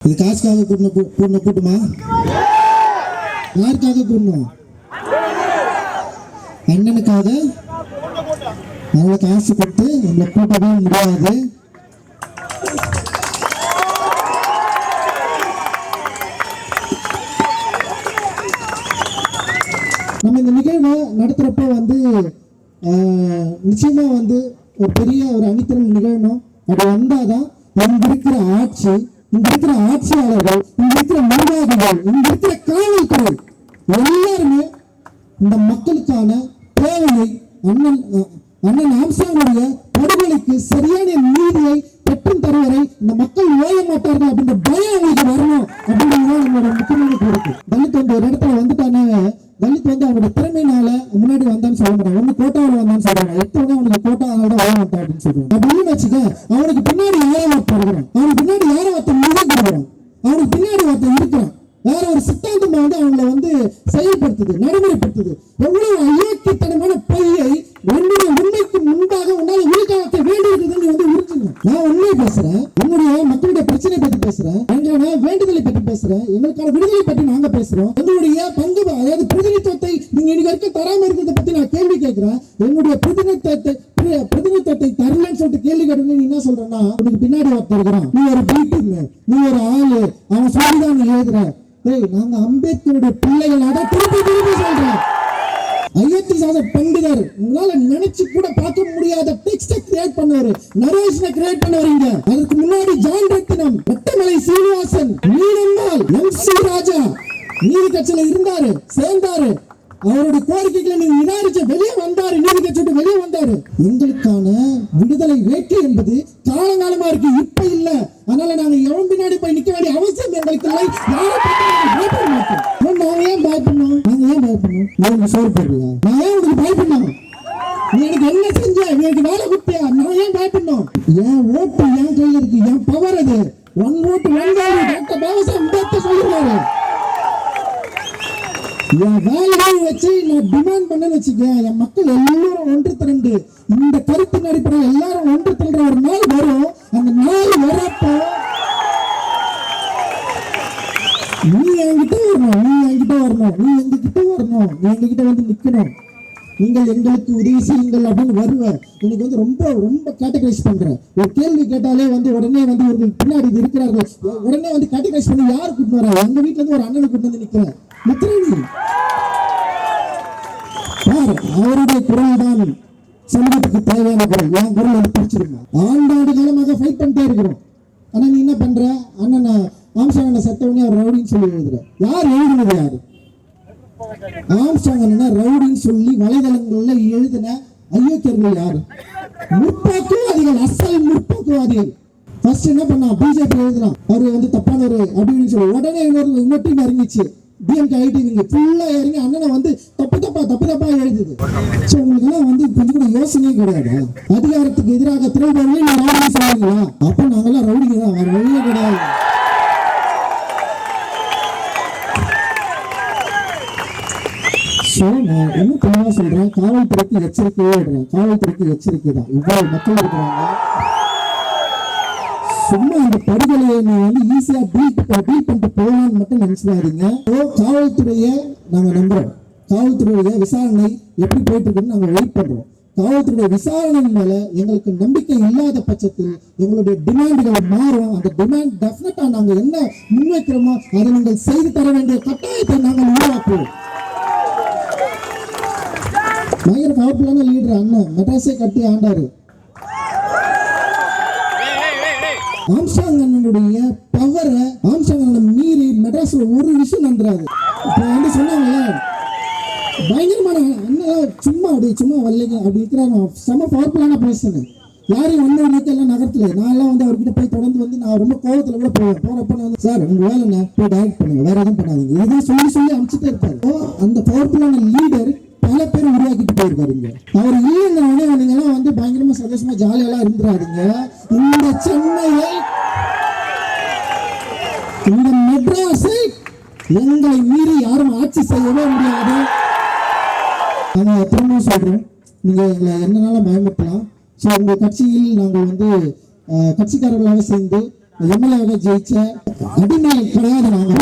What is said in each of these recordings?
இது காசுக்காக கூட்டின கூட்டின கூட்டமா? யாருக்காக கூட்டணும் அண்ணனுக்காக? நல்ல காசு கொடுத்து நம்மளை கூட்டவே முடியாது. நம்ம இந்த நிகழ்வை நடத்துறப்ப வந்து ஆஹ், நிச்சயமா வந்து ஒரு பெரிய ஒரு அணித்திறன் நிகழணும். அது வந்தாதான் இங்க இருக்கிற ஆட்சி இங்க இருக்கிற ஆட்சியாளர்கள் இங்க இருக்கிற நிர்வாகிகள் இங்க இருக்கிற காவல்துறை எல்லாருமே இந்த மக்களுக்கான தேவையை அண்ணன் அண்ணன் ஆம்சாவுடைய படுகொலைக்கு சரியான நீதியை பெற்றும் தருவதை இந்த மக்கள் ஓய மாட்டார்கள் அப்படின்ற பயம் அவங்களுக்கு வரணும் அப்படின்றதுதான் நம்மளோட முக்கியமான கோரிக்கை தலித் வந்து ஒரு இடத்துல வந்துட்டானே தலித் வந்து அவனோட திறமையினால முன்னாடி வந்தான்னு சொல்ல மாட்டாங்க ஒண்ணு கோட்டாவில் வந்தான்னு சொல்றாங்க எடுத்தவொடனே அவனுக்கு கோட்டாவில் தான் வர மாட்டான் அப்படின்னு சொல்றாங்க அப்படின்னு வச்சுக்க அவனுக்கு பின்னாடி யாரோ ஒருத்தர் இருக்கிறான் அவனுக்கு பின்னாடி யாரோ ஒருத்தர் முகம் கொடுக்குறான் அவனுக்கு பின்னாடி ஒருத்தர் இருக்கிறான் வேற ஒரு அவங்களை வந்து அவங்கள வந்து செயல்படுத்துது நடைமுறைப்படுத்துது. எவ்வளவு அயோக்கியத்தனமான பொய்யை உன்னுடைய உண்மைக்கு முன்பாக உன்னால உள்காலத்தை வேண்டியிருக்குதுன்னு வந்து உறுத்துங்க. நான் உண்மையை பேசுறேன். என்னுடைய மக்களுடைய பிரச்சனை பத்தி பேசுறேன். எங்களுடைய வேண்டுதலை பற்றி பேசுறேன். எங்களுக்கான விடுதலை பற்றி நாங்க பேசுறோம். எங்களுடைய பங்கு அதாவது பிரதிநிதித்துவத்தை நீங்க இன்னைக்கு வரைக்கும் தராம இருக்கிறத பத்தி நான் கேள்வி கேட்கிறேன். என்னுடைய பிரதிநிதித்துவத்தை பிரதிநிதித்துவத்தை தரலன்னு சொல்லிட்டு கேள்வி கேட்டு நீ என்ன சொல்றேன்னா உனக்கு பின்னாடி ஒருத்தர் இருக்கிறான். நீ ஒரு பீட்டிங் நீ ஒரு ஆளு. அவன் சொல்லிதான் நீ எழுதுற. டேய் நாங்க அம்பேத்கருடைய பிள்ளைகள் திருப்பி திருப்பி சொல்றேன் ஐயத்தி சாத பண்டிதர் உங்களால நினைச்சு கூட பார்க்க முடியாத டெக்ஸ்ட கிரியேட் பண்ணாரு நரேஷனை கிரியேட் பண்ணவரீங்க அதுக்கு முன்னாடி ஜான் ரத்தினம் வெட்டமலை சீனிவாசன் நீலம்மாள் எம் சி ராஜா. நீதி கட்சியில இருந்தாரு சேர்ந்தாரு. அவருடைய கோரிக்கைகளை நீங்க நிராகரிச்சு வெளியே வந்தாரு நீதி கட்சி வெளியே வந்தாரு. எங்களுக்கான விடுதலை வேட்கை என்பது காலங்காலமா இருக்கு இப்ப இல்லை. அதனால நாங்க எவன் பின்னாடி போய் நிக்க வேண்டிய அவசியம் எங்களுக்கு இல்லை யாரை பார்த்து பயப்பட மாட்டோம். நாங்க ஏன் பயப்படணும்? நாங்க ஏன் பயப்படணும்? நீ சோறு போடுறியா நான் ஏன் உங்களுக்கு பயப்படணும்? நீ எனக்கு என்ன செஞ்ச? நீ எனக்கு வேலை குட்டியா நான் ஏன் பயப்படணும்? என் ஓட்டு என் கையில் இருக்கு என் பவர் அது? One vote one value doctor Baba Saheb Ambedkar சொல்லிருக்காரு என் வேலையை வச்சு நான் டிமாண்ட் பண்ணேன்னு வச்சுக்க என் மக்கள் எல்லாரும் ஒன்று திரண்டு இந்த கருத்தின் அடிப்படையில் எல்லாரும் ஒன்று திரண்ட ஒரு நாள் வரும். அந்த நாள் வரப்போ. நீ என்கிட்ட வரணும் நீ என்கிட்ட வரணும் நீ எங்ககிட்ட வரணும் நீ எங்ககிட்ட வந்து நிக்கணும். நீங்கள் எங்களுக்கு உதவி செய்யுங்கள் அப்படின்னு வருவ எனக்கு வந்து ரொம்ப ரொம்ப கேட்டகரைஸ் பண்றேன். ஒரு கேள்வி கேட்டாலே வந்து உடனே வந்து ஒரு பின்னாடி இது இருக்கிறார்கள். உடனே வந்து கேட்டகரைஸ் பண்ணி யார் கூட்டு வரா எங்க வீட்டுல இருந்து ஒரு அண்ணனை கூட்டு வந்து நிக்கிறேன் நிக்கிறேன் நீ அவருடைய குரல் தான் சமூகத்துக்கு தேவையான குரல் என் குரல் எனக்கு பிடிச்சிருக்கும் ஆண்டாண்டு காலமாக ஃபைட் பண்ணிட்டே இருக்கிறோம். ஆனால் நீ என்ன பண்ற? அண்ணன் ஆம்சாங்க சத்த அவர் ரவுடின்னு சொல்லி எழுதுற. யார் எழுதுனது யாரு? ஆம்சாங் ரவுடின்னு சொல்லி வலைதளங்கள்ல எழுதின அயோக்கியர்கள் யாரு? முற்போக்குவாதிகள் அசல் முற்போக்குவாதிகள். ஃபர்ஸ்ட் என்ன பண்ணான்? பிஜேபி எழுதுறான் அவரு வந்து தப்பானவர் அப்படின்னு சொல்லி உடனே இன்னொரு இன்னொரு டீம் இறங்கிச்சு. டிஎம்கே ஐடி நீங்க ஃபுல்லா இறங்கி அண்ணனை வந்து தப்பு தப்பா தப்பு தப்பா எழுதுது சோ உங்களுக்கு எல்லாம் வந்து கொஞ்சம் கூட யோசனையே கிடையாது. அதிகாரத்துக்கு எதிராக திரைப்படங்களே நான் ரவுடி சொல்லுவீங்களா அப்ப நாங்கெல்லாம் ரவுடிங்க தான். வேறு வழியே கிடையாது. ஸோ நான் என்ன தெளிவாக சொல்றேன்? காவல்துறைக்கு எச்சரிக்கையே விடுறேன் காவல்துறைக்கு எச்சரிக்கை தான். இவ்வளவு மக்கள் இருக்கிறாங்க. சும்மா இந்த படுகொலையை நீ வந்து ஈஸியா பீட் பீட் பண்ணிட்டு போகலாம்னு மட்டும் நினைச்சிடாதீங்க. ஸோ காவல்துறையை நாங்க நம்புறோம். காவல்துறையுடைய விசாரணை எப்படி போயிட்டு இருக்குன்னு நாங்க வெயிட் பண்றோம். காவல்துறையுடைய விசாரணை மேல எங்களுக்கு நம்பிக்கை இல்லாத பட்சத்தில் எங்களுடைய டிமாண்டுகள் மாறும். அந்த டிமாண்ட் டெஃபினட்டா நாங்க என்ன முன்வைக்கிறோமோ அதை நீங்கள் செய்து தர வேண்டிய கட்டாயத்தை நாங்கள் உருவாக்குவோம். பயங்கர பவர்ஃபுல்லான லீடர் அண்ணன். மெட்ராஸை கட்டி ஆண்டாரு. ஆம்சாங் அண்ணனுடைய பவரை ஆம்சாங் மீறி மெட்ராஸ்ல ஒரு விஷயம் நடந்துராது இப்போ வந்து சொன்னாங்க பயங்கரமான அண்ணன் சும்மா அப்படி சும்மா வரலைங்க அப்படி இருக்கிறாங்க. செம பவர்ஃபுல்லான பேசுங்க யாரையும் ஒன்று ஒன்றுக்கு எல்லாம் நகரத்துல. நான் எல்லாம் வந்து அவர்கிட்ட போய் தொடர்ந்து வந்து நான் ரொம்ப கோவத்துல கூட போவேன். போறப்ப நான் வந்து சார் உங்க வேலை என்ன? போய் டைரக்ட் பண்ணுங்க. வேற எதுவும் பண்ணாதீங்க. இதுதான் சொல்லி சொல்லி அமைச்சுட்டே இருப்பாரு. அந்த பவர்ஃபுல்லான லீடர் பல பேர் உருவாக்கிட்டு போயிருக்காருங்க அவர் இல்லைங்கிறவனே உடனே எல்லாம் வந்து பயங்கரமா சந்தோஷமா ஜாலியெல்லாம் இருந்துடாதீங்க இந்த சென்னையை இந்த மெட்ராஸை எங்களை மீறி யாரும் ஆட்சி செய்யவே முடியாது. நாங்க திரும்பவும் சொல்றோம் நீங்க எங்களை என்னனாலும் பயமுட்டலாம் ஸோ உங்க கட்சியில் நாங்கள் வந்து கட்சிக்காரர்களாக சேர்ந்து எம்எல்ஏவாக ஜெயிச்ச அடிமை கிடையாது நாங்க.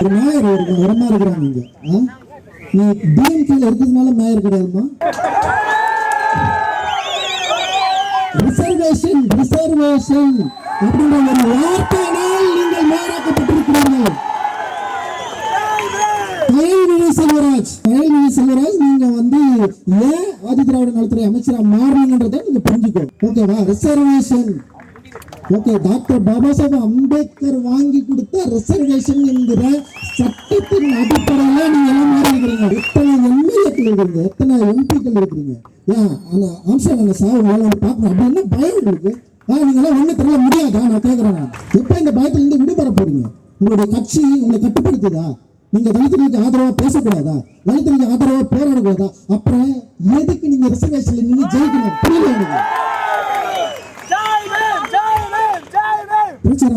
ஒரு நாயர் ஒரு உரமா இருக்கிறாங்க இங்க நீ டிஎம்கேல இருக்கிறதுனால மேயர் கிடையாதுமா? ரிசர்வேஷன் ரிசர்வேஷன் அப்படின்ற ஒரு வார்த்தையினால் நீங்கள் மேயராக்கப்பட்டிருக்கிறீர்கள். கயல்விழி செல்வராஜ் கயல்விழி செல்வராஜ் நீங்க வந்து ஏன் ஆதி திராவிட நலத்துறை அமைச்சரா மாறணுன்றதை நீங்க புரிஞ்சுக்கோ. ஓகேவா? Reservation okay doctor Baba Saheb Ambedkar வாங்கி கொடுத்த ரிசர்வேஷன் என்கிற சட்டத்தின் எத்தனை எம்எல்ஏக்கள் இருக்கிறீங்க எத்தனை எம்பிக்கள் இருக்கிறீங்க ஏன் அந்த அம்சம் அந்த சாவு வந்து பார்க்கணும். பயம் உங்களுக்கு? ஆ நீங்களாம் ஒண்ணு தெரியல முடியாதா? நான் கேட்கறேன். எப்ப இந்த பயத்துல இருந்து விடுபட போறீங்க? உங்களுடைய கட்சி உங்களை கட்டுப்படுத்துதா? நீங்க தலித்துகளுக்கு ஆதரவா பேசக்கூடாதா? தலித்துகளுக்கு ஆதரவா போராடக்கூடாதா? அப்புறம் எதுக்கு நீங்க ரிசர்வேஷன்ல ஜெயிக்கணும்? புரியல எனக்கு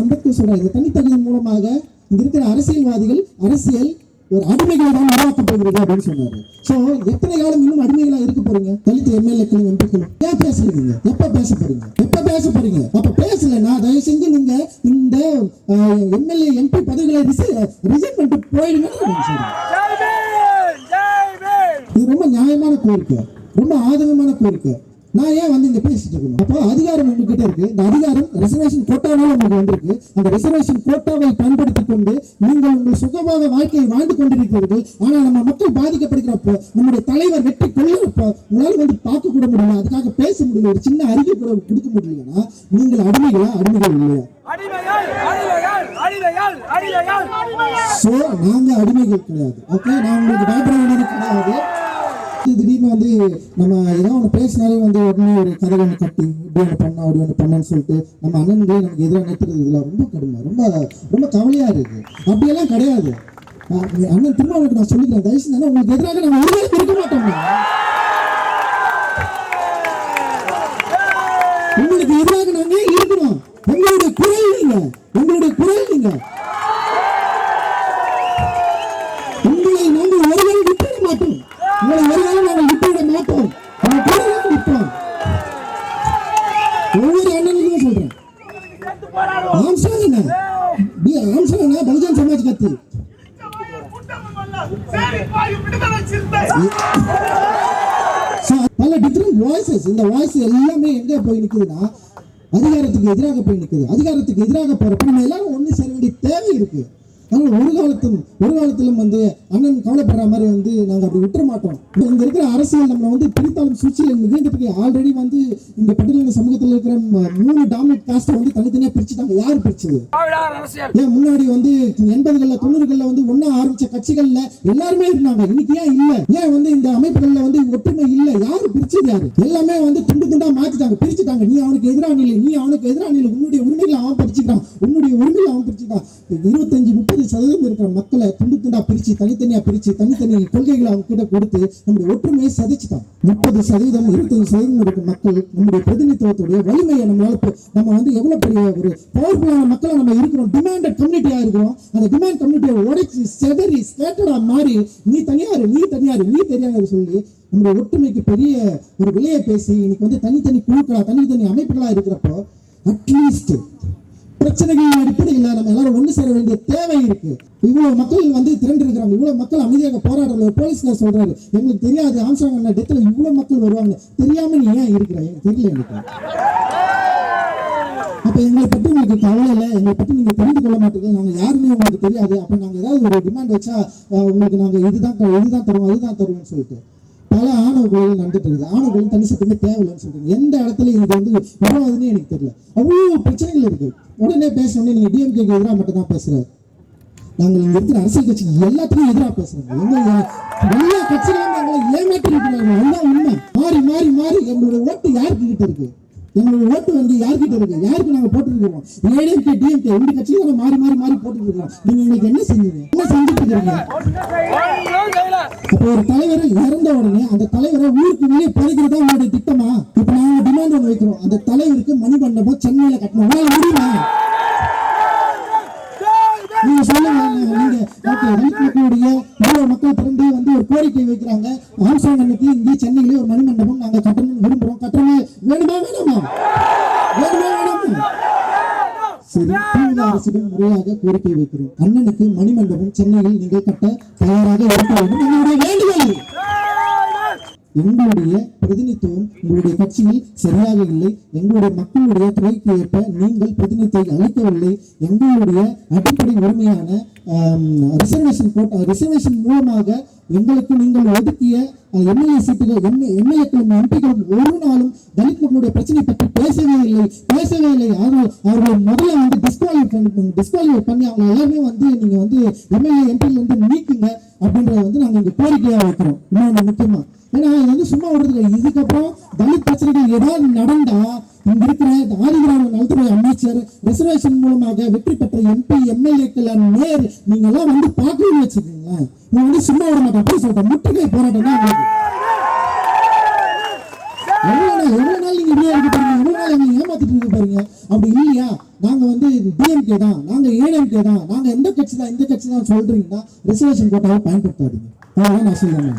அம்பேத்கர் சொல்றாரு மூலமாக இங்க இருக்கிற அரசியல்வாதிகள் அரசியல் ஒரு அடிமைகளை தான் உருவாக்கப் போகிறது அப்படின்னு சொன்னாரு. சோ எத்தனை காலம் இன்னும் அடிமைகளா இருக்க போறீங்க? தலித் எம்எல்ஏக்களும் எம்பிக்களும் ஏன் பேசுறீங்க? எப்ப பேச போறீங்க எப்ப பேச போறீங்க அப்ப பேசலன்னா தயவு செஞ்சு நீங்க இந்த எம்எல்ஏ எம்பி பதவிகளை ரிசைன் பண்ணிட்டு போயிடுங்க இது ரொம்ப நியாயமான கோரிக்கை. ரொம்ப ஆதங்கமான கோரிக்கை. நான் ஏன் வந்து இங்க பேசிட்டு இருக்கணும் அப்போ அதிகாரம் உங்ககிட்ட இருக்கு. இந்த அதிகாரம் ரிசர்வேஷன் கோட்டாவால உங்களுக்கு வந்திருக்கு. அந்த ரிசர்வேஷன் கோட்டாவை பயன்படுத்திக் கொண்டு நீங்கள் உங்கள் சுகமாக வாழ்க்கையை வாழ்ந்து கொண்டிருக்கிறீர்கள். ஆனால் நம்ம மக்கள் பாதிக்கப்படுகிறப்போ நம்முடைய தலைவர் வெற்றி கொள்ளப்போ உங்களால வந்து பார்க்க கூட முடியல. அதுக்காக பேச முடியல. ஒரு சின்ன அறிக்கை கூட கொடுக்க முடியலன்னா நீங்கள் அடிமைகளா? அடிமைகள் இல்லையா? சோ நாங்க அடிமைகள் கிடையாது. ஓகே நான் உங்களுக்கு பயப்பட வேண்டியது கிடையாது. இது வந்து நம்ம ஏதோ ஒன்று பேசினாலே வந்து உடனே ஒரு கதை ஒன்று கட்டி இப்படி ஒன்று பண்ணா அப்படி ஒன்று பண்ணான்னு சொல்லிட்டு நம்ம அண்ணன்களே நமக்கு எதிராக நிறுத்துறது இதெல்லாம் ரொம்ப கடுமை. ரொம்ப ரொம்ப கவலையாக இருக்குது அப்படியெல்லாம் கிடையாது. ஆஹ் அண்ணன் திருமாவளுக்கு நான் சொல்லிக்கிறேன். தயவு செஞ்சு உங்களுக்கு எதிராக நம்ம ஒரு இருக்க மாட்டோம் உங்களுக்கு எதிராக நாங்க இருக்கிறோம்? உங்களுடைய குரல் நீங்க உங்களுடைய குரல் நீங்க உங்களை நாங்கள் ஒருவரை விட்டுவிட மாட்டோம். உங்களை ஒருவரை மற்றும் வாய்ஸஸ் இந்த வாய்ஸ் எல்லாமே எங்க போய் நிக்குதுன்னா அதிகாரத்துக்கு எதிராக போய் நிக்குது. அதிகாரத்துக்கு எதிராக போறப்ப நம்ம எல்லாரும் ஒண்ணு சேர வேண்டிய தேவை இருக்கு. அதனால ஒரு காலத்தும் ஒரு காலத்திலும் வந்து அண்ணன் கவலைப்படுற மாதிரி வந்து நாங்க அப்படி விட்டுற மாட்டோம் இங்க இருக்கிற அரசியல் நம்மளை வந்து பிரித்தாலும் சூழ்ச்சியில் நிகழ்ந்துட்டு ஆல்ரெடி வந்து இந்த பட்டியலின சமூகத்தில் இருக்கிற மூணு டாமினேட் காஸ்ட்டை வந்து தனித்தனியா பிரிச்சுட்டாங்க யார் பிரிச்சது? ஏன் முன்னாடி வந்து எண்பதுகள்ல தொண்ணூறுகள்ல வந்து ஒண்ணா ஆரம்பிச்ச கட்சிகள்ல எல்லாருமே இருந்தாங்க. இன்னைக்கு ஏன் இல்ல? ஏன் வந்து இந்த அமைப்புகள்ல வந்து ஒற்றுமை இல்ல? யாரு பிரிச்சது யாரு? எல்லாமே வந்து துண்டு துண்டா மாத்திட்டாங்க பிரிச்சுட்டாங்க. நீ அவனுக்கு எதிராக நிலை நீ அவனுக்கு எதிராக நிலை உன்னுடைய உரிமைகளை அவன் பிரிச்சுக்கிறான் உன்னுடைய உரிமைகளை அவன் பிரிச்சுட்டான் இருபத்தஞ்சு முப்பது சதவீதம் இருக்கிற மக்களை துண்டு துண்டா பிரிச்சு தனித்தனியா பிரிச்சு தனித்தனி கொள்கைகளை அவங்க கிட்ட கொடுத்து நம்முடைய ஒற்றுமையை சதிச்சுட்டான் முப்பது சதவீதம் இருபத்தஞ்சு சதவீதம் இருக்கிற மக்கள் நம்முடைய பிரதிநிதித்துவத்துடைய வலிமையை நம்மளால நம்ம வந்து எவ்வளவு பெரிய ஒரு பவர்ஃபுல்லான மக்களை நம்ம இருக்கிறோம். டிமாண்டட் கம்யூனிட்டியா இருக்கிறோம். அந்த டிமாண்ட் கம்யூனிட்டியை உடைச்சு செதறி ஸ்கேட்டடா மாறி நீ தனியாரு நீ தனியாரு நீ தெரியாது சொல்லி நம்முடைய ஒற்றுமைக்கு பெரிய ஒரு விலையை பேசி இன்னைக்கு வந்து தனித்தனி குழுக்களா தனித்தனி அமைப்புகளா இருக்கிறப்போ அட்லீஸ்ட் பிரச்சனைகளின் அடிப்படையில் நம்ம எல்லாரும் ஒன்று சேர வேண்டிய தேவை இருக்கு. இவ்வளவு மக்கள் வந்து திரண்டு இருக்கிறாங்க இவ்வளவு மக்கள் அமைதியாக போராடுறாங்க. போலீஸ்கார் சொல்றாரு. எங்களுக்கு தெரியாது. ஆம்சாங் அண்ணா டெத்ல இவ்வளவு மக்கள் வருவாங்க. தெரியாம நீ ஏன் இருக்கிற? எனக்கு தெரியல எனக்கு. அப்ப எங்களை பற்றி உங்களுக்கு கவலை இல்லை. எங்களை பற்றி நீங்க தெரிந்து கொள்ள மாட்டீங்க. நாங்க யாருமே உங்களுக்கு தெரியாது. அப்ப நாங்க ஏதாவது ஒரு டிமாண்ட் வச்சா உங்களுக்கு நாங்க இதுதான் இதுதான் தருவோம் அதுதான் தருவோம்னு சொல்லிட்டு. ஆணவ கோயில் நடந்துட்டு இருக்குது. ஆணவ கோயில் தனி சட்டமே தேவையில்லைன்னு சொல்றீங்க. எந்த இடத்துல இது வந்து உருவாதுன்னு எனக்கு தெரியல. அவ்வளோ பிரச்சனைகள் இருக்கு. உடனே பேசணும்னு நீங்க டிஎம்கேக்கு எதிராக மட்டும் தான் பேசுறாரு நாங்கள் இங்க இருக்கிற அரசியல் கட்சிக்கு எல்லாத்துக்கும் எதிராக பேசுறோம் எங்க எல்லா கட்சிகளும் எங்களை ஏமாற்றி இருக்கிறாங்க எல்லாம் உண்மை. மாறி மாறி மாறி எங்களோட ஓட்டு யாருக்கு கிட்ட இருக்கு? எங்களோட ஓட்டு வந்து யார்கிட்ட இருக்கு? யாருக்கு நாங்க போட்டுருக்கோம் ஏடிஎம்கே டிஎம்கே ரெண்டு கட்சியும் நாங்க மாறி மாறி மாறி போட்டுட்டு இருக்கோம் நீங்க இன்னைக்கு என்ன செஞ்சீங்க என்ன செஞ்சுட்டு இருக்கீங்க அப்போ ஒரு தலைவர் இறந்த உடனே அந்த தலைவரை ஊருக்கு வெளியே பறிக்கிறதா உங்களுடைய திட்டமா? இப்ப நாங்க டிமாண்ட் ஒன்று வைக்கிறோம். அந்த தலைவருக்கு மணிமண்டபம் சென்னையில கட்டணும். உங்களால முடியுமா? நீங்க சொல்லுங்க நீங்க ஓகே இவ்வளவு மக்கள் திரண்டு வந்து ஒரு கோரிக்கை வைக்கிறாங்க. ஆம்சாங் அன்னைக்கு இங்கே சென்னையிலே ஒரு மணிமண்டபம் நாங்க கட்டணும்னு விரும்புறோம். கட்டணமே? வேணுமா வேணாமா? வேணுமா வேணாமா? சரி திமுக அரசிடம் முறையாக கோரிக்கை வைக்கிறோம். அண்ணனுக்கு மணிமண்டபம் சென்னையில் நீங்கள் கட்ட தயாராக இருக்க வேண்டும். எங்களுடைய வேண்டுகோள். எங்களுடைய பிரதிநிதித்துவம் உங்களுடைய கட்சியில் சரியாக இல்லை எங்களுடைய மக்களுடைய துறைக்கு ஏற்ப நீங்கள் பிரதிநிதித்தை அளிக்கவில்லை எங்களுடைய அடிப்படை உரிமையான ரிசர்வேஷன் கோட்டா ரிசர்வேஷன் மூலமாக எங்களுக்கு நீங்கள் ஒதுக்கிய எம்எல்ஏ சீட்டுகள் எம்எல்ஏக்களும் எம்பிக்களும் ஒரு நாளும் தலித் மக்களுடைய பிரச்சனை பற்றி பேசவே இல்லை பேசவே இல்லை. அவர்கள் அவர்களை முதல்ல வந்து டிஸ்குவாலிஃபை டிஸ்குவாலிஃபை பண்ணி அவங்க எல்லாருமே வந்து நீங்கள் வந்து எம்எல்ஏ எம்பில நீக்குங்க அப்படின்றத வந்து நாங்கள் இங்கே கோரிக்கையாக வைக்கிறோம். இன்னொன்று முக்கியமாக ஏன்னா இது வந்து சும்மா வருது இல்லை. இதுக்கப்புறம் தலித் பிரச்சனைகள் ஏதாவது நடந்தா இங்க இருக்கிற ஆதிகிராம நலத்துறை அமைச்சர் ரிசர்வேஷன் மூலமாக வெற்றி பெற்ற எம்பி எம்எல்ஏக்கள் நேர் நீங்க எல்லாம் வந்து பாக்கணும்னு வச்சுக்கோங்களேன். நான் வந்து சும்மா விட மாட்டேன் அப்படி சொல்றேன் முற்றுகை போராட்டம் தான் எவ்வளவு நாள் எவ்வளவு நாள் நீங்க இப்படியே இருக்க பாருங்க எவ்வளவு நாள் எங்களை ஏமாத்திட்டு இருக்க பாருங்க அப்படி இல்லையா? நாங்க வந்து டிஎம்கே தான். நாங்க ஏடிஎம்கே தான். நாங்க எந்த கட்சி தான் இந்த கட்சி தான் சொல்றீங்கன்னா ரிசர்வேஷன் கோட்டாவை பயன்படுத்தாதீங்க. அதான் நான் சொல்லுவேன்